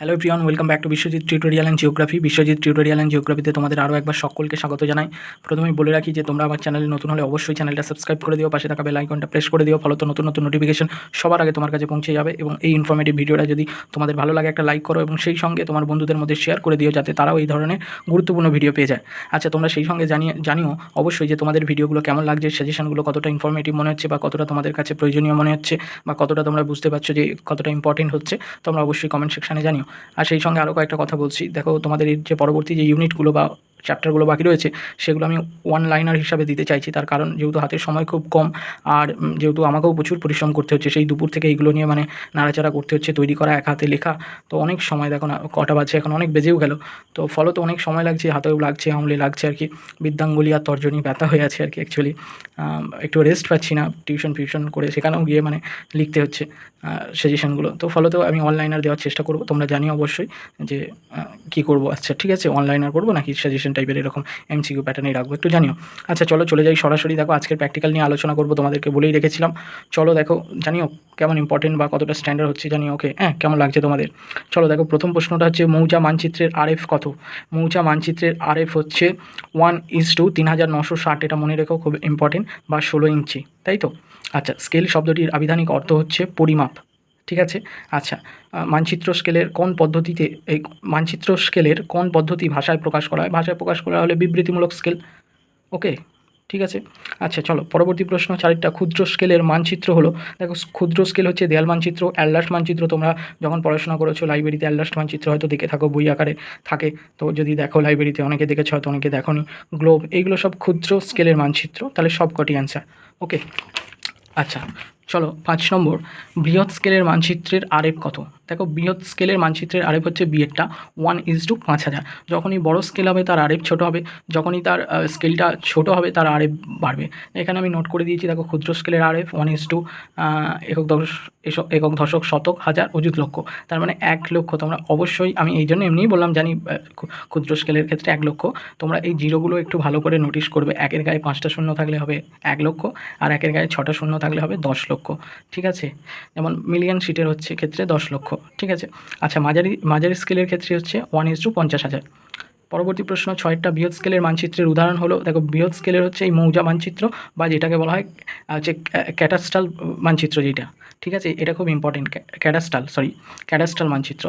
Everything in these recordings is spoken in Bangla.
Hello প্রিয়ন welcome back to Biswajit tutorial and geography Biswajit tutorial and জিওগ্রাফিতে তোমাদের আরও একবার সকলকে স্বাগত জানাই। প্রথমেই বলে রাখি যে তোমরা আমার চ্যানেলে নতুন হলে অবশ্যই চ্যানেলটা সাবস্ক্রাইব করে দিও, পাশে থাকা বেল আইকনটা প্রেস করে দিও, ফলত নতুন নতুন নোটিফিকেশন সবার আগে তোমার কাছে পৌঁছে যাবে এবং এই ইনফরমেটিভ ভিডিওটা যদি তোমাদের ভালো লাগে একটা লাইক করো এবং সেই সঙ্গে তোমার বন্ধুদের মধ্যে শেয়ার করে দিও যাতে তারাও এই ধরনের গুরুত্বপূর্ণ ভিডিও পেয়ে যায়। আচ্ছা তোমরা সেই সঙ্গে জানিয়ে জানিও অবশ্যই যে তোমাদের ভিডিওগুলো কেমন লাগছে সাজেশনগুলো কতটা ইনফরমেটিভ মনে হচ্ছে বা কতটা তোমাদের কাছে প্রয়োজনীয় মনে হচ্ছে বা কতটা তোমরা বুঝতে পারছ যে কতটা ইম্পর্টেন্ট হচ্ছে, তোমরা অবশ্যই কমেন্ট সেকশানে জানিও। আর সেই সঙ্গে আরও কয়েকটা কথা বলছি। দেখো তোমাদের যে পরবর্তী যে ইউনিটগুলো বা চ্যাপ্টারগুলো বাকি রয়েছে, সেগুলো আমি ওয়ান লাইনার হিসাবে দিতে চাইছি। তার কারণ যেহেতু হাতের সময় খুব কম, আর যেহেতু আমাকেও প্রচুর পরিশ্রম করতে হচ্ছে, সেই দুপুর থেকে এইগুলো নিয়ে মানে নাড়াচাড়া করতে হচ্ছে, তৈরি করা, এক হাতে লেখা, তো অনেক সময় দেখো না, কটা বাজছে, এখন অনেক বেজেও গেল। তো ফলত অনেক সময় লাগছে, হাতেও লাগছে, আঙুলে লাগছে আর কি, বৃদ্ধাঙ্গুলি আর তর্জনী ব্যথা হয়ে আছে আর কি অ্যাকচুয়ালি একটু রেস্ট পাচ্ছি না টিউশন ফিউশন করে সেখানেও গিয়ে মানে লিখতে হচ্ছে সাজেশনগুলো তো ফলত আমি অনলাইনার দেওয়ার চেষ্টা করব, তোমরা জানিও অবশ্যই যে কী করব? আচ্ছা ঠিক আছে অনলাইনার করব নাকি সাজেশন টাইপের এরকম এমসিকিউ প্যাটার্নেই রাখব, একটু জানিও। আচ্ছা চলো চলে যাই সরাসরি। দেখো, আজকের প্র্যাকটিক্যাল নিয়ে আলোচনা করব, তোমাদেরকে বলেই রেখেছিলাম। চলো দেখো, জানিও কেমন ইম্পর্টেন্ট বা কতটা স্ট্যান্ডার্ড হচ্ছে, জানিও ওকে হ্যাঁ কেমন লাগছে তোমাদের? চলো দেখো, প্রথম প্রশ্নটা হচ্ছে, মৌজা মানচিত্রের আরএফ কত? মৌজা মানচিত্রের আরএফ হচ্ছে ওয়ান ইজ টু তিন হাজার নশো ষাট, এটা মনে রেখো, খুব ইম্পর্টেন্ট বা ষোলো ইঞ্চি, তাই তো? আচ্ছা স্কেল শব্দটির আবিধানিক অর্থ হচ্ছে পরিমাপ। ঠিক আছে? আচ্ছা মানচিত্র স্কেলের কোন পদ্ধতিতে এই মানচিত্র স্কেলের কোন পদ্ধতি ভাষায় প্রকাশ করা হয়? ভাষায় প্রকাশ করা হলে বিবৃতিমূলক স্কেল। ওকে, ঠিক আছে। আচ্ছা চলো, পরবর্তী প্রশ্ন চারটা ক্ষুদ্র স্কেলের মানচিত্র হলো, দেখো ক্ষুদ্র স্কেল হচ্ছে দেয়াল মানচিত্র অ্যালাস্ট মানচিত্র, তোমরা যখন পড়াশোনা করেছ লাইব্রেরিতে অ্যালাস্ট মানচিত্র হয়তো দেখে থাকো, বই আকারে থাকে। তো যদি দেখো লাইব্রেরিতে, অনেকে দেখেছ হয়তো অনেকে দেখোনি। গ্লোব, এইগুলো সব ক্ষুদ্র স্কেলের মানচিত্র, তাহলে সব কটি অ্যান্সার ওকে আচ্ছা চলো, পাঁচ নম্বর, বৃহৎ স্কেলের মানচিত্রের আরেপ কত? দেখো, বৃহৎ স্কেলের মানচিত্রের আরেপ হচ্ছে বিয়েরটা ওয়ান ইজ টু পাঁচ হাজার। যখনই বড় স্কেল হবে, তার আরেপ ছোটো হবে। যখনই তার স্কেলটা ছোটো হবে, তার আরেপ বাড়বে। এখানে আমি নোট করে দিয়েছি, দেখো, ক্ষুদ্র স্কেলের আরেপ ওয়ান ইজ টু একক দশ এসব একক দশক, শতক, হাজার, অযুত লক্ষ। তার মানে এক লক্ষ। তোমরা অবশ্যই, আমি এই জন্য এমনিই বললাম, জানি ক্ষুদ্র স্কেলের ক্ষেত্রে এক লক্ষ। তোমরা এই জিরোগুলো একটু ভালো করে নোটিশ করবে। একের গায়ে পাঁচটা শূন্য থাকলে হবে এক লক্ষ, আর একের গায়ে ছটা শূন্য থাকলে হবে দশ লক্ষ। ঠিক আছে? যেমন মিলিয়ন সিটের হচ্ছে ক্ষেত্রে দশ লক্ষ, ঠিক আছে? আচ্ছা মাঝারি মাঝারি স্কেলের ক্ষেত্রে হচ্ছে ওয়ান ইস টু পঞ্চাশ হাজার। পরবর্তী প্রশ্ন, ছয়টা বৃহৎ স্কেলের মানচিত্রের উদাহরণ হলো, দেখো বৃহৎ স্কেলের হচ্ছে এই মৌজা মানচিত্র বা যেটাকে বলা হয় হচ্ছে ক্যাটাস্টাল মানচিত্র যেটা, ঠিক আছে? এটা খুব ইম্পর্টেন্ট ক্যাডাস্টাল সরি ক্যাডাস্টাল মানচিত্র।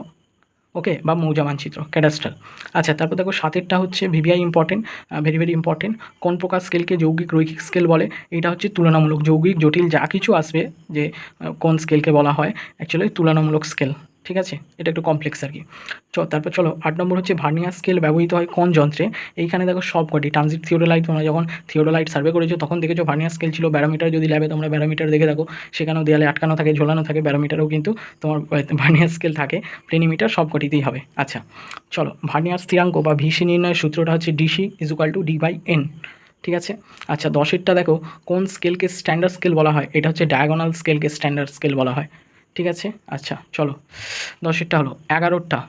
ওকে, বা মৌজা মানচিত্র ক্যাডাস্টাল আচ্ছা তারপর দেখো সাতেরটা হচ্ছে VVI important very very important কোন প্রকার স্কেলকে যৌগিক রৈখিক স্কেল বলে? এটা হচ্ছে তুলনামূলক যৌগিক, জটিল যা কিছু আসবে যে কোন স্কেলকে বলা হয়। অ্যাকচুয়ালি তুলনামূলক স্কেল ঠিক আছে? এটা একটু কমপ্লেক্স আর কি। তারপর চলো, আট নম্বর হচ্ছে ভার্নিয়ার স্কেল ব্যবহৃত হয় কোন যন্ত্রে? এইখানে দেখো সব কটি ট্রানজিট থিওডোলাইট তোমরা যখন থিওডোলাইট সার্ভে করেছ, তখন দেখেছ ভার্নিয়ার স্কেল ছিল ব্যারোমিটার যদি ল্যাবে তোমরা ব্যারোমিটার দেখে থাকো, সেখানেও দেয়ালে আটকানো থাকে, ঝোলানো থাকে ব্যারোমিটারও কিন্তু তোমার ভার্নিয়ার স্কেল থাকে। প্লেনিমিটার সব কটিতেই হবে। আচ্ছা চলো, ভার্নিয়ার স্থিরাঙ্ক বা ভিসি নির্ণয়ের সূত্রটা হচ্ছে DC is equal to D by N ঠিক আছে? আচ্ছা দশেরটা দেখো, কোন স্কেলকে স্ট্যান্ডার্ড স্কেল বলা হয়? এটা হচ্ছে ডায়াগোনাল স্কেলকে স্ট্যান্ডার্ড স্কেল বলা হয়। ঠিক আছে? আচ্ছা চলো। দশেরটা হলো এগারোটা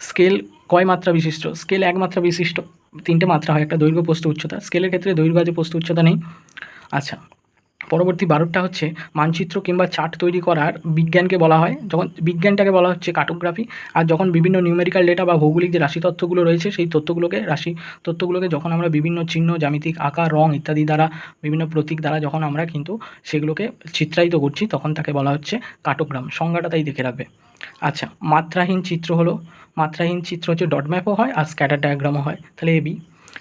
স্কেল কয় মাত্রা বিশিষ্ট? স্কেল এক মাত্রা বিশিষ্ট, তিনটে মাত্রা হয়, একটা দৈর্ঘ্য পোস্ত উচ্চতা। স্কেলের ক্ষেত্রে দৈর্ঘ্য আছে, পোস্ত উচ্চতা নেই। আচ্ছা পরবর্তী বারোটা হচ্ছে মানচিত্র কিংবা চার্ট তৈরি করার বিজ্ঞানকে বলা হয়। যখন বিজ্ঞানটাকে বলা হচ্ছে কার্টোগ্রাফি আর যখন বিভিন্ন নিউমেরিক্যাল ডেটা বা ভৌগোলিক যে রাশি তথ্যগুলো রয়েছে, সেই তথ্যগুলোকে রাশি তথ্যগুলোকে যখন আমরা বিভিন্ন চিহ্ন, জ্যামিতিক আকার, রং ইত্যাদি দ্বারা, বিভিন্ন প্রতীক দ্বারা যখন আমরা কিন্তু সেগুলোকে চিত্রায়িত করছি, তখন তাকে বলা হচ্ছে কাটোগ্রাম। সংজ্ঞাটা তাই দেখে রাখবে। আচ্ছা মাত্রাহীন চিত্র হলো, মাত্রাহীন চিত্র হচ্ছে ডট ম্যাপও হয়, আর স্ক্যাটার ডায়াগ্রামও হয়। তাহলে এবি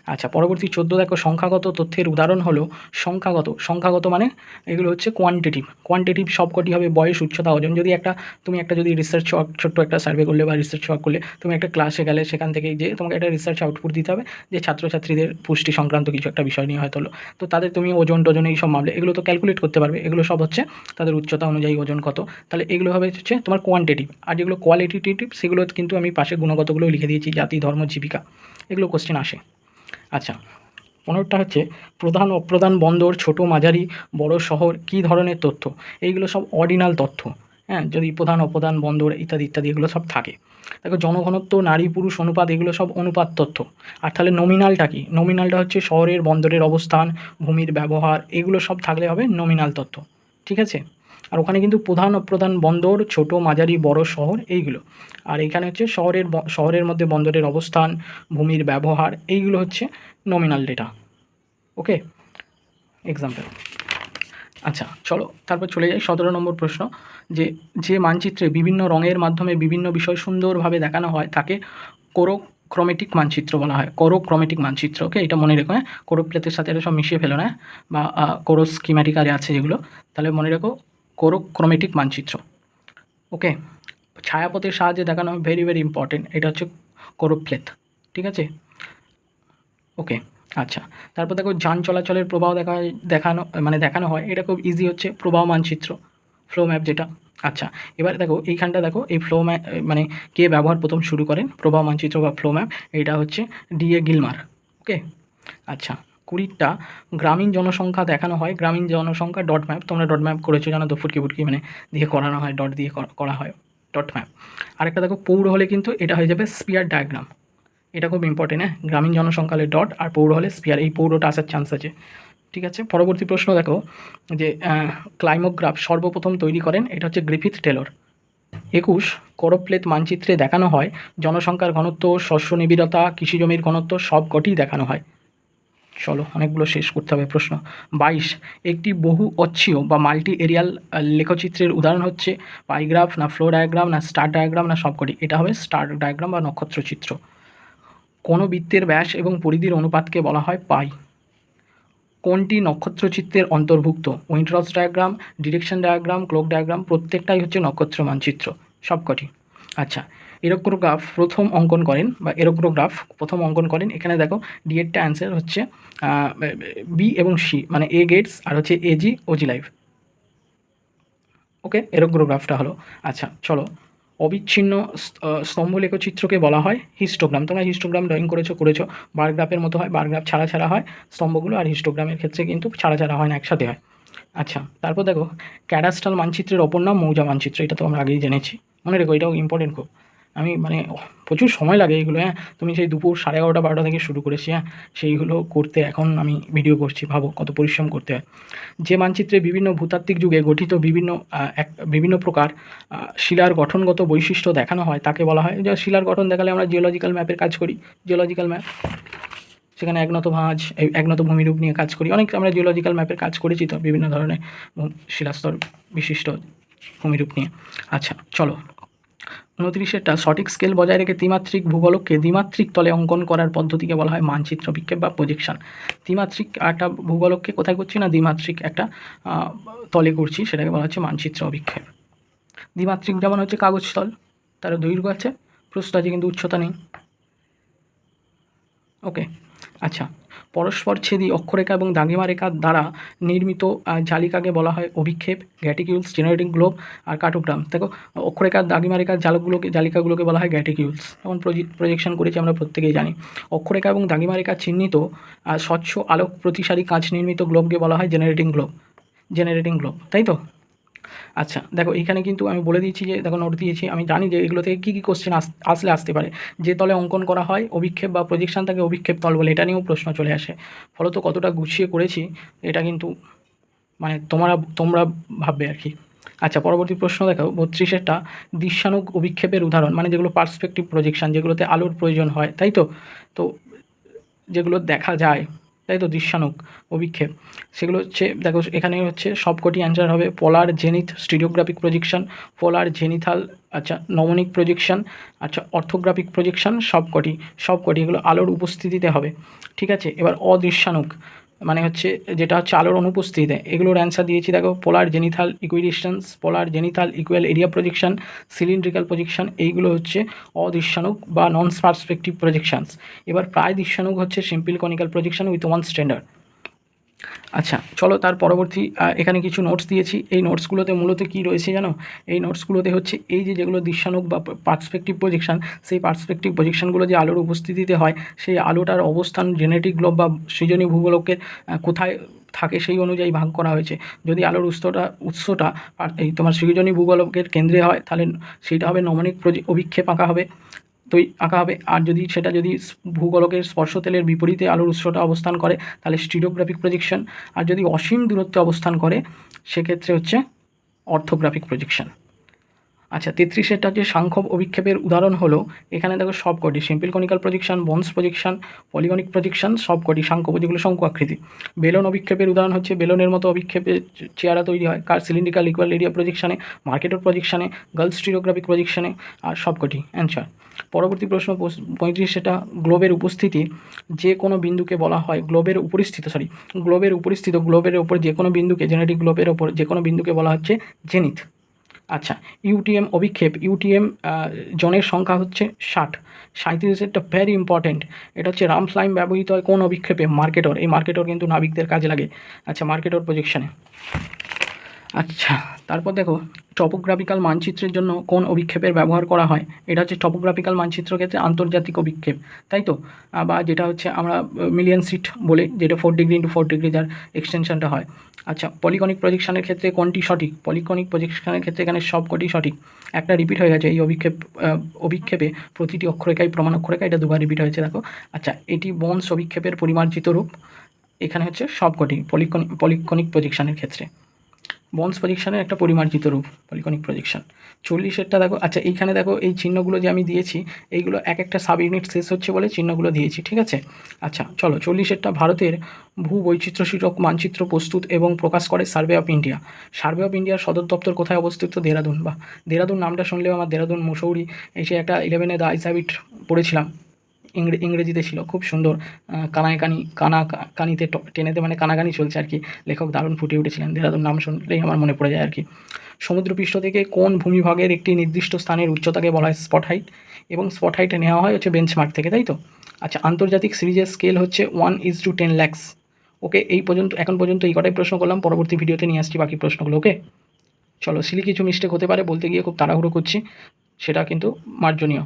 আচ্ছা পরবর্তী চোদ্দ দেখো, সংখ্যাগত তথ্যের উদাহরণ হলো, সংখ্যাগত সংখ্যাগত মানে এগুলো হচ্ছে কোয়ান্টিটিভ কোয়ান্টিটিভ সবকটি হবে বয়স, উচ্চতা, ওজন। যদি একটা, তুমি একটা যদি রিসার্চ ছোট্ট একটা সার্ভে করলে বা রিসার্চ ওয়ার্ক করলে, তুমি একটা ক্লাসে গেলে, সেখান থেকে যে তোমাকে একটা রিসার্চ আউটপুট দিতে হবে যে ছাত্রছাত্রীদের পুষ্টি সংক্রান্ত কিছু একটা বিষয় নিয়ে হয়তো হলো। তো তাদের তুমি ওজন, টোজন এই সব মামলে এগুলো তো ক্যালকুলেট করতে পারবে। এগুলো সব হচ্ছে তাদের উচ্চতা অনুযায়ী ওজন কত। তাহলে এগুলো হবে হচ্ছে তোমার কোয়ান্টিটিভ আর যেগুলো কোয়ালিটিটিভ সেগুলো কিন্তু আমি পাশে গুণগতগুলো লিখে দিয়েছি, জাতি, ধর্ম, জীবিকা। এগুলো কোশ্চেন আসে। আচ্ছা পনেরোটা হচ্ছে প্রধান অপ্রধান বন্দর, ছোট মাঝারি, বড় শহর, কী ধরনের তথ্য? এইগুলো সব অর্ডিনাল তথ্য হ্যাঁ? যদি প্রধান অপ্রধান বন্দর ইত্যাদি ইত্যাদি এগুলো সব থাকে। দেখো, জনঘনত্ব, নারী, পুরুষ, অনুপাত এগুলো সব অনুপাত তথ্য। আর তাহলে নমিনালটা কি? নমিনালটা হচ্ছে শহরের, বন্দরের অবস্থান, ভূমির ব্যবহার, এগুলো সব থাকলে হবে নমিনাল তথ্য, ঠিক আছে? আর ওখানে কিন্তু প্রধান প্রধান বন্দর, ছোট, মাঝারি, বড় শহর এইগুলো। আর এখানে হচ্ছে শহরের শহরের মধ্যে বন্দরের অবস্থান, ভূমির ব্যবহার, এইগুলো হচ্ছে নমিনাল ডেটা ওকে এক্সাম্পল আচ্ছা চলো, তারপর চলে যাই সতেরো নম্বর প্রশ্ন। যে যে মানচিত্রে বিভিন্ন রঙের মাধ্যমে বিভিন্ন বিষয় সুন্দরভাবে দেখানো হয়, তাকে কোরো ক্রোমেটিক মানচিত্র বলা হয়। কোরো ক্রোমেটিক মানচিত্র ওকে এটা মনে রেখো হ্যাঁ? কোরো প্লেটের সাথে এটা সব মিশিয়ে ফেলো না বা কোরো স্কিম্যাটিক আরে আছে যেগুলো। তাহলে মনে রেখো ক্রোমেটিক মানচিত্র। ওকে? ছায়াপথের সাহায্যে দেখানো হয় ভেরি ভেরি ইম্পর্টেন্ট এটা হচ্ছে কোরো প্লেট ঠিক আছে? ওকে আচ্ছা। তারপর দেখো যান চলাচলের প্রবাহ দেখা, দেখানো মানে দেখানো হয়, এটা খুব ইজি হচ্ছে, প্রবাহ মানচিত্র ফ্লো ম্যাপ যেটা আচ্ছা। এবার দেখো, এইখানটা দেখো, এই ফ্লো ম্যাপ মানে কে ব্যবহার প্রথম শুরু করেন, প্রবাহ মানচিত্র বা ফ্লো ম্যাপ এটা হচ্ছে ডিএ গিলমার ওকে? আচ্ছা। কুড়িটা গ্রামীণ জনসংখ্যা দেখানো হয়। গ্রামীণ জনসংখ্যা ডট ম্যাপ তোমরা ডট ম্যাপ করেছ জানো তো, ফুটকি ফুটকি মানে দিয়ে করানো হয় ডট দিয়ে করা- হয় ডট ম্যাপ আরেকটা দেখো, পৌর হলে কিন্তু এটা হয়ে যাবে স্পিয়ার ডায়াগ্রাম এটা খুব ইম্পর্টেন্ট হ্যাঁ? গ্রামীণ জনসংখ্যা হলে ডট আর পৌর হলে স্পিয়ার এই পৌরটা আসার চান্স আছে। ঠিক আছে? পরবর্তী প্রশ্ন দেখো, যে ক্লাইমোগ্রাফ সর্বপ্রথম তৈরি করেন, এটা হচ্ছে গ্রিফিথ টেলর একুশ, করপ্লেত মানচিত্রে দেখানো হয়, জনসংখ্যার ঘনত্ব, শস্য নিবিড়তা, কৃষি জমির ঘনত্ব সব কটিই দেখানো হয়। চলো, অনেকগুলো শেষ করতে হবে প্রশ্ন। বাইশ, একটি বহু অচ্ছীয় বা মাল্টি এরিয়াল লেখচিত্রের উদাহরণ হচ্ছে পাইগ্রাফ না ফ্লো ডায়াগ্রাম না স্টার ডায়াগ্রাম না সবকটি। এটা হবে স্টার ডায়াগ্রাম বা নক্ষত্র চিত্র। কোনো বৃত্তের ব্যাস এবং পরিধির অনুপাতকে বলা হয় পাই। কোনটি নক্ষত্রচিত্রের অন্তর্ভুক্ত? Wind rose diagram direction diagram clock diagram প্রত্যেকটাই হচ্ছে নক্ষত্র মানচিত্র সবকটি। আচ্ছা এরোগ্রাফ প্রথম অঙ্কন করেন বা এরোগ্রাফ প্রথম অঙ্কন করেন, এখানে দেখো ডিএডটা অ্যান্সার হচ্ছে বি এবং সি মানে এ গেটস আর হচ্ছে এজি ওজি লাইভ ওকে এরোগ্রাফটা হলো। আচ্ছা চলো। অবিচ্ছিন্ন স্তম্ভলেখ চিত্রকে বলা হয় হিস্টোগ্রাম তোমরা হিস্টোগ্রাম ড্রয়িং করেছ করেছ। বারগ্রাফের মতো হয় বারগ্রাফ ছাড়া ছাড়া হয়। স্তম্ভগুলো আর হিস্টোগ্রামের ক্ষেত্রে কিন্তু ছাড়া ছাড়া হয় না, একসাথে হয়। আচ্ছা তারপর দেখো ক্যাডাস্ট্রাল মানচিত্রের অপর নাম মৌজা মানচিত্র, এটা তো আমরা আগেই জেনেছি। মনে রেখো, এটাও ইম্পর্টেন্ট খুব। আমি মানে প্রচুর সময় লাগে এইগুলো হ্যাঁ? তুমি সেই দুপুর সাড়ে এগারোটা, বারোটা থেকে শুরু করেছি হ্যাঁ? সেইগুলো করতে এখন আমি ভিডিও করছি, ভাবো কত পরিশ্রম করতে হয়। যে মানচিত্রে বিভিন্ন ভূতাত্ত্বিক যুগে গঠিত বিভিন্ন এক, বিভিন্ন প্রকার শিলার গঠনগত বৈশিষ্ট্য দেখানো হয়, তাকে বলা হয় যে শিলার গঠন দেখালে আমরা জিওলজিক্যাল ম্যাপের কাজ করি জিওলজিক্যাল ম্যাপ সেখানে একনত ভাঁজ একনত ভূমিরূপ নিয়ে কাজ করি, অনেক আমরা জিওলজিক্যাল ম্যাপের কাজ করেছি তো, বিভিন্ন ধরনের শিলাস্তর বিশিষ্ট ভূমিরূপ নিয়ে। আচ্ছা চলো। উনত্রিশেরটা সঠিক স্কেল বজায় রেখে ত্রিমাত্রিক ভূগোলককে দ্বিমাত্রিক তলে অঙ্কন করার পদ্ধতিকে বলা হয় মানচিত্র বিক্ষেপ বা প্রজেকশন ত্রিমাত্রিক একটা ভূগোলককে কোথায় করছি না, দ্বিমাত্রিক একটা তলে করছি, সেটাকে বলা হচ্ছে মানচিত্র অভিক্ষেপ দ্বিমাত্রিক যেমন হচ্ছে কাগজ তল তার দৈর্ঘ্য আছে, প্রস্থ আছে কিন্তু উচ্চতা নেই। ওকে আচ্ছা পরস্পর ছেদি অক্ষরেখা এবং দাগিমা রেখা দ্বারা নির্মিত জালিকাকে বলা হয় অভিক্ষেপ, গ্যাটিকিউলস, জেনারেটিং গ্লোব আর কাটোগ্রাম দেখো, অক্ষরেখা, দাগিমা রেখার জালকগুলোকে, জালিকাগুলোকে বলা হয় গ্যাটিকিউলস। যেমন প্রজেকশন করেছি আমরা প্রত্যেকেই জানি। অক্ষরেখা এবং দাগিমা রেখা চিহ্নিত স্বচ্ছ, আলোক প্রতিসারী কাঁচ নির্মিত গ্লোবকে বলা হয় জেনারেটিং গ্লোব। জেনারেটিং গ্লোব, তাই তো? আচ্ছা দেখো এখানে কিন্তু আমি বলে দিয়েছি যে, দেখো নোট দিয়েছি, আমি জানি যে এগুলো থেকে কী কী কোশ্চেন আস, আসলে আসতে পারে। যে তলে অঙ্কন করা হয়, অভিক্ষেপ বা প্রজেকশন তাকে অভিক্ষেপ তল বলে, এটা নিয়েও প্রশ্ন চলে আসে। ফলত কতটা গুছিয়ে করেছি, এটা কিন্তু মানে তোমরা তোমরা ভাববে আর কি। আচ্ছা পরবর্তী প্রশ্ন দেখো, বত্রিশেরটা দৃশ্যানুক অভিক্ষেপের উদাহরণ মানে যেগুলো পার্সপেক্টিভ প্রজেকশন যেগুলোতে আলোর প্রয়োজন হয়, তাই তো? তো যেগুলো দেখা যায় তাই তো দৃশ্যানুক অভিক্ষেপ। সেগুলো হচ্ছে, দেখো এখানে হচ্ছে সবকটি অ্যান্সার হবে polar zenith stereographic projection polar zenithal আচ্ছা নমনিক প্রজেকশন আচ্ছা অর্থোগ্রাফিক প্রজেকশন সবকটি সবকটি এগুলো আলোর উপস্থিতিতে হবে। ঠিক আছে, এবার অদৃশ্যানুক। মানে হচ্ছে যেটা হচ্ছে আলোর অনুপস্থিতিতে, এগুলোর অ্যান্সার দিয়েছি। দেখো polar zenithal equidistance polar zenithal equal area projection cylindrical projection এইগুলো হচ্ছে অদৃশ্যানুক বা নন পার্সপেক্টিভ প্রজেকশনস এবার প্রায় দৃশ্যানুক হচ্ছে simple conical projection with one standard আচ্ছা চলো তার পরবর্তী এখানে কিছু নোটস দিয়েছি। এই নোটসগুলোতে মূলত কী রয়েছে জানো? এই নোটসগুলোতে হচ্ছে এই যে যেগুলো দৃশ্যানুক বা পার্সপেক্টিভ প্রজেকশন সেই পার্সপেক্টিভ প্রজেকশনগুলো যে আলোর উপস্থিতিতে হয়, সেই আলোটার অবস্থান জেনেটিক গ্লোব বা সৃজনী ভূগোলকের কোথায় থাকে সেই অনুযায়ী ভাগ করা হয়েছে। যদি আলোর উৎসটা উৎসটা এই তোমার সৃজনী ভূগোলকের কেন্দ্রে হয়, তাহলে সেইটা হবে নমনিক প্রজে অভিক্ষেপ আঁকা হবে। তো আঁকা হবে। আর যদি সেটা যদি ভূগোলকের স্পর্শতেলের বিপরীতে আলোর উৎসটা অবস্থান করে, তাহলে স্টিরিওগ্রাফিক প্রজেকশন আর যদি অসীম দূরত্বে অবস্থান করে, সেক্ষেত্রে হচ্ছে অর্থোগ্রাফিক প্রজেকশন আচ্ছা তেত্রিশেরটা যে সাংখ্য অভিক্ষেপের উদাহরণ হলো, এখানে দেখো সবকটি, simple conical projection, Bonne's projection, polyconic projection, সবকটি সাংখ্য যেগুলো শঙ্কু আকৃতি বেলন অভিক্ষেপের উদাহরণ হচ্ছে বেলনের মতো অভিক্ষেপে চে- চেহারা তৈরি হয়, কার সিলিন্ড্রিক্যাল ইকুয়াল এরিয়া প্রজেকশনে মার্কেটর প্রজেকশনে গার্লস স্টিরিওগ্রাফিক প্রজেকশনে আর সবকটি অ্যান্সার পরবর্তী প্রশ্ন পঁয়ত্রিশ সেটা গ্লোবের উপস্থিতি, যে কোনো বিন্দুকে বলা হয় গ্লোবের উপরিস্থিত সরি গ্লোবের উপরিস্থিত গ্লোবের ওপর যে কোনো বিন্দুকে জেনেটিক গ্লোবের ওপর যে কোনো বিন্দুকে বলা হচ্ছে জেনিথ আচ্ছা ইউটিএম অভিক্ষেপ ইউটিএম জনের সংখ্যা হচ্ছে ষাট। সাঁত্রিশ একটা ভেরি ইম্পর্টেন্ট এটা হচ্ছে রামস্লাইম ব্যবহৃত হয় কোন অভিক্ষেপে? মার্কেটর এই মার্কেটর কিন্তু নাবিকদের কাজে লাগে। আচ্ছা মার্কেটর প্রজেকশনে আচ্ছা তারপর দেখো টপোগ্রাফিক্যাল মানচিত্রের জন্য কোন অভিক্ষেপের ব্যবহার করা হয়? এটা হচ্ছে টপোগ্রাফিক্যাল মানচিত্র ক্ষেত্রে আন্তর্জাতিক অভিক্ষেপ, তাই তো? বা যেটা হচ্ছে আমরা মিলিয়ন সিট বলে, যেটা four degree into four degree যার এক্সটেনশনটা হয়। আচ্ছা পলিকনিক প্রজেকশনের ক্ষেত্রে কোনটি সঠিক? পলিকনিক প্রজেকশনের ক্ষেত্রে এখানে সবকটি সঠিক। একটা রিপিট হয়ে গেছে, এই অভিক্ষেপ অভিক্ষেপে প্রতিটি অক্ষরেখাই প্রমাণ অক্ষরেখা এটা দুবার রিপিট হয়েছে, দেখো। আচ্ছা এটি বন্স অভিক্ষেপের পরিমার্জিত রূপ, এখানে হচ্ছে সবকটি পলিকনিক পলিকনিক প্রজেকশনের ক্ষেত্রে। বন্স প্রজেকশনের একটা পরিমার্জিত রূপ পলিকনিক প্রজেকশন চল্লিশেরটা দেখো আচ্ছা এইখানে দেখো এই চিহ্নগুলো যে আমি দিয়েছি, এইগুলো এক একটা সাব ইউনিট শেষ হচ্ছে বলে চিহ্নগুলো দিয়েছি, ঠিক আছে? আচ্ছা চলো, চল্লিশেরটা ভারতের ভূ বৈচিত্র্যসূচক মানচিত্র প্রস্তুত এবং প্রকাশ করে Survey of India survey of ইন্ডিয়ার সদর দপ্তর কোথায় অবস্থিত? দেরাদুন বা দেরাদুন নামটা শুনলেও আমার দেরাদুন মুসৌরি যে একটা ইলেভেনে দ্য আইসাবিট পড়েছিলাম। ইংরেজিতে ছিল, খুব সুন্দর কানায় কানি কানা, কানিতে টেনেতে মানে কানাকানি চলছে আর কি। লেখক দারুণ ফুটে উঠেছিলেন, দেরাদুন নাম শুনলেই আমার মনে পড়ে যায় আর কি। সমুদ্রপৃষ্ঠ থেকে কোন ভূমিভাগের একটি নির্দিষ্ট স্থানের উচ্চতাকে বলা হয় স্পট হাইট এবং স্পট হাইটে নেওয়া হয় হচ্ছে বেঞ্চমার্ক থেকে, তাই তো? আচ্ছা আন্তর্জাতিক সিরিজের স্কেল হচ্ছে one is to ten lakhs okay, এই পর্যন্ত, এখন পর্যন্ত এই কটাই প্রশ্ন করলাম, পরবর্তী ভিডিওতে নিয়ে আসছি বাকি প্রশ্নগুলো, ওকে? চলো সিলি কিছু মিস্টেক হতে পারে, বলতে গিয়ে খুব তাড়াহুড়ো করছি, সেটা কিন্তু মার্জনীয়।